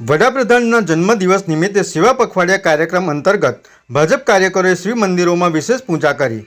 વડાપ્રધાનના જન્મદિવસ નિમિત્તે સેવા પખવાડિયા કાર્યક્રમ અંતર્ગત ભાજપ કાર્યકરોએ શિવ મંદિરોમાં વિશેષ પૂજા કરી.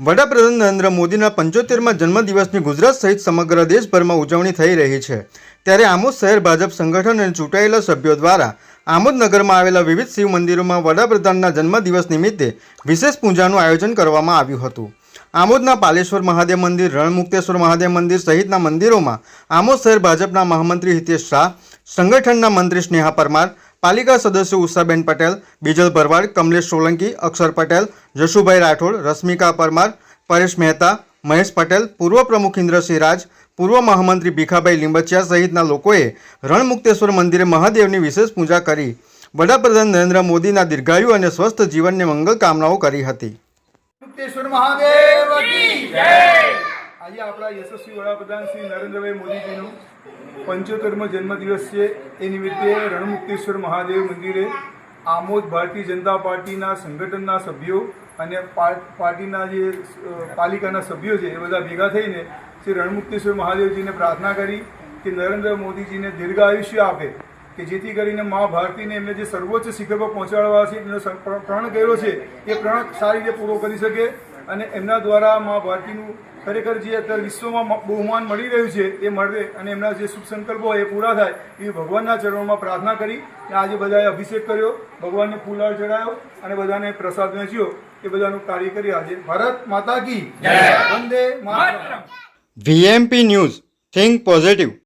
વડાપ્રધાન નરેન્દ્ર મોદીના પંચોતેરમાં જન્મદિવસની ગુજરાત સહિત સમગ્ર દેશભરમાં ઉજવણી થઈ રહી છે. ત્યારે આમોદ શહેર ભાજપ સંગઠન અને ચૂંટાયેલા સભ્યો દ્વારા આમોદ નગરમાં આવેલા વિવિધ શિવ મંદિરોમાં વડાપ્રધાનના જન્મદિવસ નિમિત્તે વિશેષ પૂજાનું આયોજન કરવામાં આવ્યું હતું. આમોદના પાલેશ્વર મહાદેવ મંદિર, રણમુક્તેશ્વર મહાદેવ મંદિર સહિતના મંદિરોમાં આમોદ શહેર ભાજપના મહામંત્રી હિતેશ શાહ સંગઠનના મંત્રી સ્નેહા પરમાર પાલિકા સદસ્ય ઉષાબેન પટેલ બીજલ ભરવાડ કમલેશ સોલંકી અક્ષર પટેલ જશુભાઈ રાઠોડ રશ્મિકા પરમાર પરેશ મહેતા મહેશ પટેલ પૂર્વ પ્રમુખ ઇન્દ્રસિંહ રાજ પૂર્વ મહામંત્રી ભીખાભાઈ લીંબચિયા સહિતના લોકોએ રણમુક્તેશ્વર મંદિરે મહાદેવની વિશેષ પૂજા કરી. વડાપ્રધાન નરેન્દ્ર મોદીના દીર્ઘાયુ અને સ્વસ્થ જીવનને મંગલ કામનાઓ કરી હતી. આજે આપણા યશસ્વી વડાપ્રધાન શ્રી નરેન્દ્રભાઈ મોદીજીનું પંચોતેરમો જન્મદિવસ છે એ નિમિત્તે રણમુક્તેશ્વર મહાદેવ મંદિરે આમોદ ભારતીય જનતા પાર્ટીના સંગઠનના સભ્યો અને પાર્ટીના જે પાલિકાના સભ્યો છે એ બધા ભેગા થઈને શ્રી રણમુક્તેશ્વર મહાદેવજીને પ્રાર્થના કરી કે નરેન્દ્ર મોદીજીને દીર્ઘ આયુષ્ય આપે, કે જેથી કરીને મા ભારતીને એમને જે સર્વોચ્ચ શિખર પર પહોંચાડવા છે એમનો પ્રણ કર્યો છે, એ પ્રણ સારી રીતે પૂરો કરી શકે અને એમના દ્વારા મા ભારતીનું ખરેખર જે અત્યારે વિશ્વમાં બહુમાન મળી રહ્યું છે એ મળે અને એમના જે શુભ સંકલ્પો એ પૂરા થાય એવી ભગવાનના ચરણોમાં પ્રાર્થના કરી અને આજે બધાએ અભિષેક કર્યો ભગવાનને ફૂલાળ ચડાયો અને બધાને પ્રસાદ વહેંચ્યો. એ બધાનું કાર્ય કરી આજે. ભારત માતા કી. Vande Mataram. VMP news. Think positive.